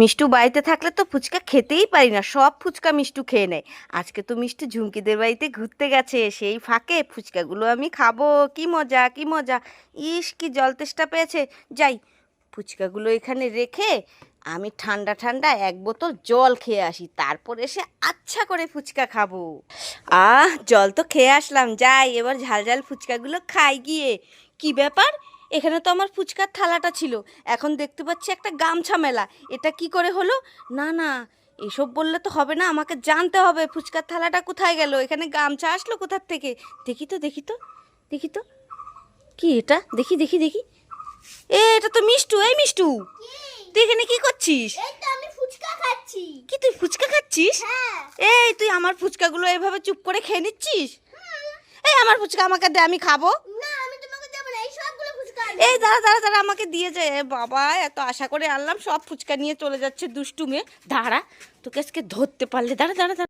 মিষ্টু বাড়িতে থাকলে তো ফুচকা খেতেই পারি না, সব ফুচকা মিষ্টু খেয়ে নেয়। আজকে তো মিষ্টু ঝুমকিদের বাড়িতে ঘুরতে গেছে, সেই ফাঁকে ফুচকাগুলো আমি খাব, কি মজা কি মজা। ইস, কি জল তেষ্টা পেয়েছে। যাই, ফুচকাগুলো এখানে রেখে আমি ঠান্ডা ঠান্ডা এক বোতল জল খেয়ে আসি, তারপর এসে আচ্ছা করে ফুচকা খাব। আহ, জল তো খেয়ে আসলাম, যাই, এবার ঝাল ঝাল ফুচকাগুলো খাই গিয়ে। কি ব্যাপার? এখানে তো আমার ফুচকার থালাটা ছিল। এখন দেখতে পাচ্ছি একটা গামছা মেলা। এটা কি করে হলো? না না এসব বললে তো হবে না আমাকে জানতে হবে। ফুচকার থালাটা কোথায় গেল? এখানে গামছা আসলো কোথার থেকে? দেখি তো দেখি তো দেখি তো। কি এটা? দেখি দেখি দেখি। এ এটা তো মিষ্টু এই মিষ্টু। তুই এখানে কি করছিস? কি তুই ফুচকা খাচ্ছিস? হ্যাঁ। এই তুই আমার ফুচকাগুলো এভাবে চুপ করে খেয়ে নিচ্ছিস? এই আমার ফুচকা আমাকে দে আমি খাব না আমি তোমাকে দেবো না এই সবগুলো ফুচকা এই দাঁড়া দাঁড়া দাঁড়া, আমাকে দিয়ে যায় বাবা, এত আশা করে আনলাম, সব ফুচকা নিয়ে চলে যাচ্ছে দুষ্টুমে। দাঁড়া, তোকে আজকে ধরতে পারলে। দাঁড়া দাঁড়া দাঁড়া।